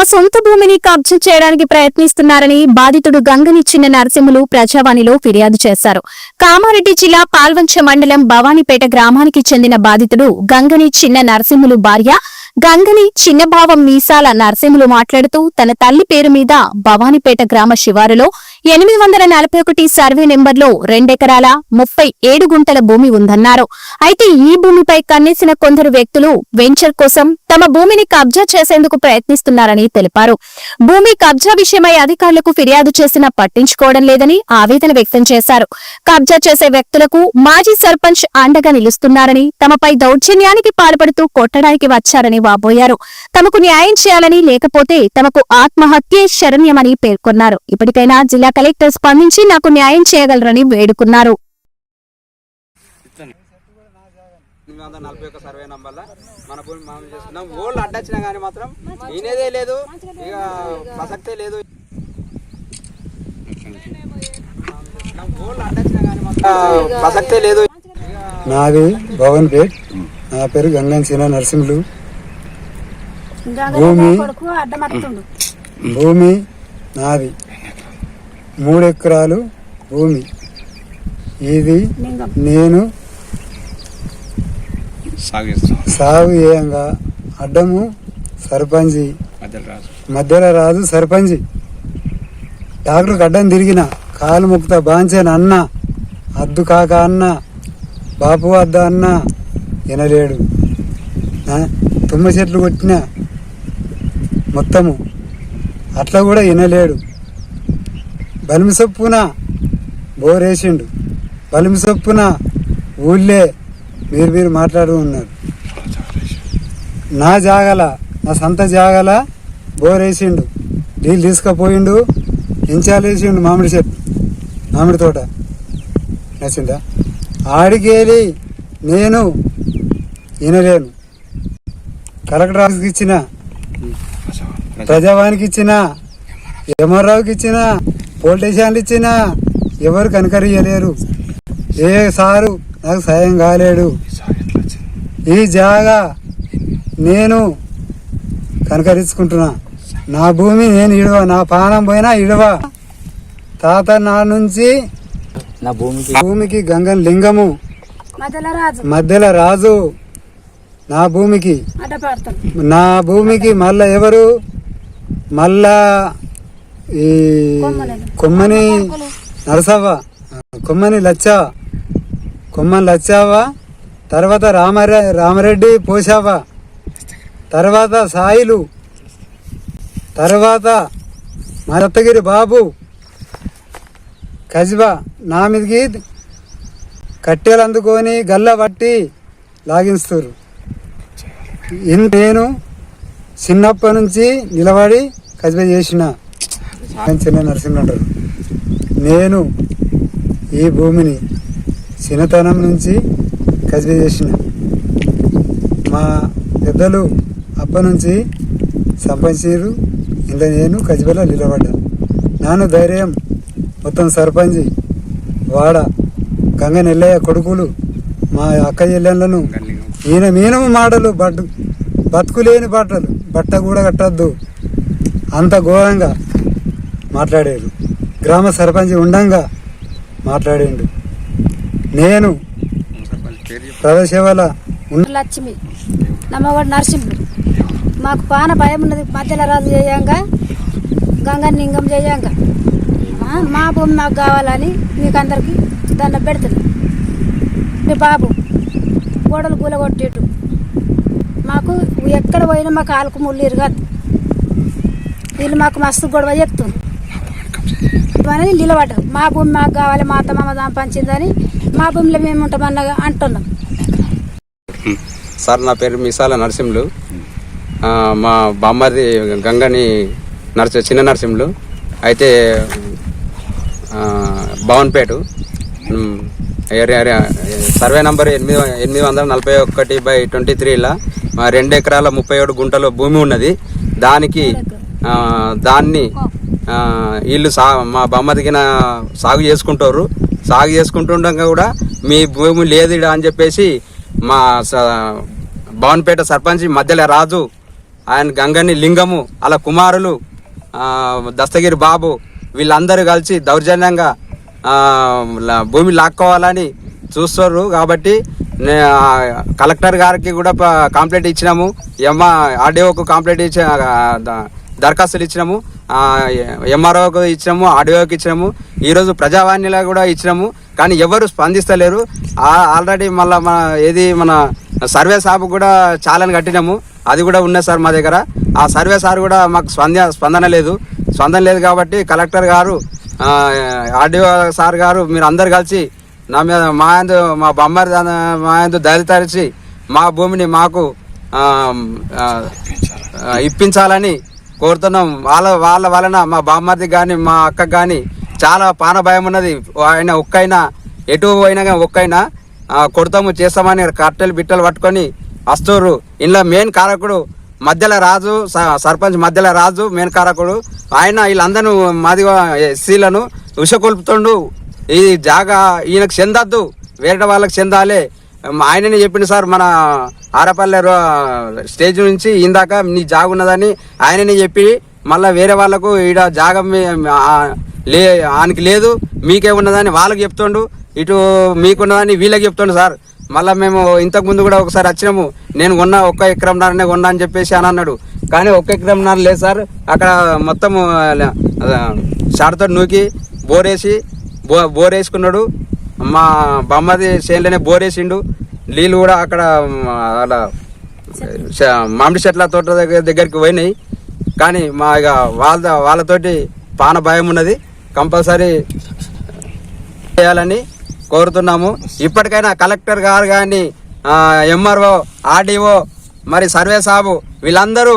తమ సొంత భూమిని కబ్జా చేయడానికి ప్రయత్నిస్తున్నారని బాధితుడు గంగని చిన్న నరసింహులు ప్రజావాణిలో ఫిర్యాదు చేశారు. కామారెడ్డి జిల్లా పాల్వంచ మండలం భవానీపేట గ్రామానికి చెందిన బాధితుడు గంగని చిన్న నరసింహులు భార్య గంగని చిన్నభావం మీసాల నరసింహులు మాట్లాడుతూ తన తల్లి పేరు మీద భవానీపేట గ్రామ శివారులో ఎనిమిది వందల నలభై ఒకటి సర్వే నెంబర్లో రెండెకరాల ముప్పై ఏడు గుంటల భూమి ఉందన్నారు. అయితే ఈ భూమిపై కన్నేసిన కొందరు వ్యక్తులు వెంచర్ కోసం తమ భూమిని కబ్జా చేసేందుకు ప్రయత్నిస్తున్నారని తెలిపారు. భూమి కబ్జా విషయమై అధికారులకు ఫిర్యాదు చేసినా పట్టించుకోవడం లేదని ఆవేదన వ్యక్తం చేశారు. కబ్జా చేసే వ్యక్తులకు మాజీ సర్పంచ్ అండగా నిలుస్తున్నారని తమపై దౌర్జన్యానికి పాల్పడుతూ కొట్టడానికి వచ్చారని వాపోయారు తమకు న్యాయం చేయాలని లేకపోతే తమకు ఆత్మహత్యే శరణ్యమని పేర్కొన్నారు. ఇప్పటికైనా జిల్లా కలెక్టర్ స్పందించి నాకు న్యాయం చేయగలరని వేడుకున్నారు. నలభై ఒక్క సర్వే నంబర్ల మన భూమి మనం చేసుకున్నాం ఓళ్ళు అడ్డొచ్చినా కానీ మాత్రం ఈయనదే లేదు ఇక ప్రసక్తే లేదు ప్రసక్తే లేదు నాది భవన్ పేట్ నా పేరు గంగన్ సీనా నరసింహులు. భూమి భూమి నాది. మూడు ఎకరాలు భూమి. ఇది నేను సాగు చేయంగా. అడ్డము సర్పంచి. మధ్యలో రాదు సర్పంచి. డాక్టర్కి అడ్డం తిరిగిన. కాలు ముక్త బాంచాను అన్న అద్దు కాక అన్న. బాపు వద్ద అన్న. వినలేడు తుమ్మ చెట్లు కొట్టిన. మొత్తము. అట్లా కూడా వినలేడు. బలిమి సొప్పున బోరేసిండు. బలిమి సొప్పున ఊళ్ళే మీరు మీరు మాట్లాడు ఉన్నారు. నా జాగల నా సొంత జాగల బోరేసిండు. నీళ్ళు తీసుకుపోయిండు ఇంచాలేసిండు మామిడి చెట్టు మామిడి తోట. నచ్చిందా? ఆడికేలి నేను వినలేను. కలెక్టర్ ఆఫీస్కి ఇచ్చిన ప్రజావానికి ఇచ్చిన ఎంఆర్రావుకి ఇచ్చిన పోలీస్ స్టేషన్లు ఇచ్చిన ఎవరు కనకరియలేరు ఏ సారు నాకు సాయం కాలేడు. ఈ జాగా నేను కనకరించుకుంటున్నా. నా భూమి నేను ఇడవ నా పానం పోయినా ఇడవ. తాత నా నుంచి నా భూమికి భూమికి గంగన్ లింగము. మధ్యలో రాజు మధ్యలో రాజు నా భూమికి. నా భూమికి మళ్ళా ఎవరు? మళ్ళా ఈ కొమ్మని. నరసవ్వ. కొమ్మని లచ్చ కొమ్మని లచ్చావ తర్వాత రామరె రామరెడ్డి పోసావ తర్వాత సాయిలు. తర్వాత మా దత్తగిరి బాబు. కజిబా నా మీదకి కట్టెలు అందుకొని గల్ల పట్టి లాగిస్తారు నేను చిన్నప్పటి నుంచి నిలబడి కజిబా చేసిన ఆయన చిన్న నరసింహ అంటారు నేను ఈ భూమిని చిన్నతనం నుంచి కసిపే చేసిన. మా పెద్దలు అప్ప నుంచి సంపాదించారు ఇంత నేను కజిబలో నిలబడ్డా. నాను ధైర్యం మొత్తం సర్పంచి వాడ గంగ నెల్లయ్య కొడుకులు మా అక్క చెల్లెళ్ళను ఈయన మీనము మాటలు బట్ బతుకులేని బట్టలు బట్ట కూడా కట్టద్దు. అంత ఘోరంగా మాట్లాడారు గ్రామ సర్పంచ్ ఉండంగా మాట్లాడిండు. నేను ప్రజాసేవల ఉన్న లక్ష్మి నమ్మవాడు నరసింహుడు. మాకు పాన భయం ఉన్నది మధ్యలో రాజు చేయంగా గంగా నింగం చేయంగా మా భూమి మాకు కావాలని మీకు అందరికి దండం పెడుతున్నాం మీ బాబు గోడలు కూలగొట్టేటు మాకు ఎక్కడ పోయినా మాకు ఆలకు ముళ్ళు ఇరగద్దు వీళ్ళు మాకు మస్తు గొడవ చెప్తుంది అని నిలబడ్డాం మా భూమి మాకు కావాలి మా అత్త మామ దాని పంచిందని మా భూమిలో మేము ఉంటామన్న అంటున్నాం. సార్ నా పేరు మిసాల నరసింహులు. మా బామ్మది గంగని నరసి చిన్న నరసింహులు. అయితే భవన్పేట సర్వే నంబర్ ఎనిమిది ఎనిమిది వందల నలభై ఒకటి బై ట్వంటీ త్రీలో రెండు ఎకరాల ముప్పై ఏడు గుంటలో భూమి ఉన్నది. దానికి దాన్ని వీళ్ళు సా మా బొమ్మ దిగిన సాగు చేసుకుంటారు. సాగు చేసుకుంటుండగా కూడా మీ భూమి లేదు అని చెప్పేసి మా భవన్పేట సర్పంచ్ మధ్యలో రాజు ఆయన గంగని లింగము అలా కుమారులు దస్తగిరి బాబు వీళ్ళందరూ కలిసి దౌర్జన్యంగా భూమి లాక్కోవాలని చూస్తారు. కాబట్టి కలెక్టర్ గారికి కూడా కంప్లైంట్ ఇచ్చినాము. ఎమ్మ ఆర్డీఓకు కంప్లైంట్ ఇచ్చి ఆ, ద- దరఖాస్తులు ఇచ్చినాము ఎంఆర్ఓకి ఇచ్చినాము ఆర్డీఓకి ఇచ్చినాము ఈరోజు ప్రజావాణిలో కూడా ఇచ్చినాము కానీ ఎవరు స్పందిస్తలేరు. ఆల్రెడీ మళ్ళీ మన ఏది మన సర్వే సాబ్ కూడా చాలని కట్టినాము అది కూడా ఉన్నది సార్ మా దగ్గర. ఆ సర్వే సార్ కూడా మాకు స్పంద స్పందన లేదు. స్పందన లేదు కాబట్టి కలెక్టర్ గారు ఆర్డీఓ సార్ గారు మీరు అందరు కలిసి నా మీద మా ఎందు మా బొమ్మరి మా ఎందు దళితరిచి మా భూమిని మాకు ఇప్పించాలని కోరుతున్నాం. వాళ్ళ వాళ్ళ వలన మా బామ్మర్ది కానీ మా అక్క కానీ చాలా పాన భయం ఉన్నది. ఆయన ఒక్కైనా ఎటు పోయినా కానీ ఒక్కైనా కొడతాము చేస్తామని కట్టెలు బిట్టలు పట్టుకొని వస్తుర్రు. ఇంట్లో మెయిన్ కారకుడు మధ్యలో రాజు స- సర్పంచ్ మధ్యలో రాజు మెయిన్ కారకుడు. ఆయన వీళ్ళందరూ మాది ఎస్సీలను ఉషకొల్పుతుండు ఈ జాగా ఈయనకు చెందద్దు. వేరే వాళ్ళకి చెందాలి. ఆయననే చెప్పిండు సార్ మన ఆరపల్లె స్టేజ్ నుంచి ఇందాక నీ జాగ ఉన్నదని ఆయననే చెప్పి మళ్ళీ వేరే వాళ్ళకు ఈడ జాగ లే ఆయనకి లేదు మీకే ఉన్నదని వాళ్ళకి చెప్తుండు ఇటు మీకున్నదని వీళ్ళకి చెప్తుండు సార్. మళ్ళీ మేము ఇంతకు ముందు కూడా ఒకసారి వచ్చినాము నేను కొన్నా ఒక్క ఎకరంన్నరనే కొన్నా అని చెప్పేసి అని అన్నాడు. కానీ ఒక్క ఎకరంన్నర లేదు సార్. అక్కడ మొత్తం షార్తో నూకి బోరేసి బో బోరేసుకున్నాడు. మా బొమ్మది చేనులోనే బోర్ వేసిండు. నీళ్ళు కూడా అక్కడ అలా మామిడి చెట్ల తోట దగ్గర దగ్గరికి పోయినాయి. కానీ మా ఇక వాళ్ళ వాళ్ళతోటి పాన భయం ఉన్నది. కంపల్సరీ చేయాలని కోరుతున్నాము. ఇప్పటికైనా కలెక్టర్ గారు కానీ ఎంఆర్ఓ ఆర్డీఓ మరి సర్వే సాబు వీళ్ళందరూ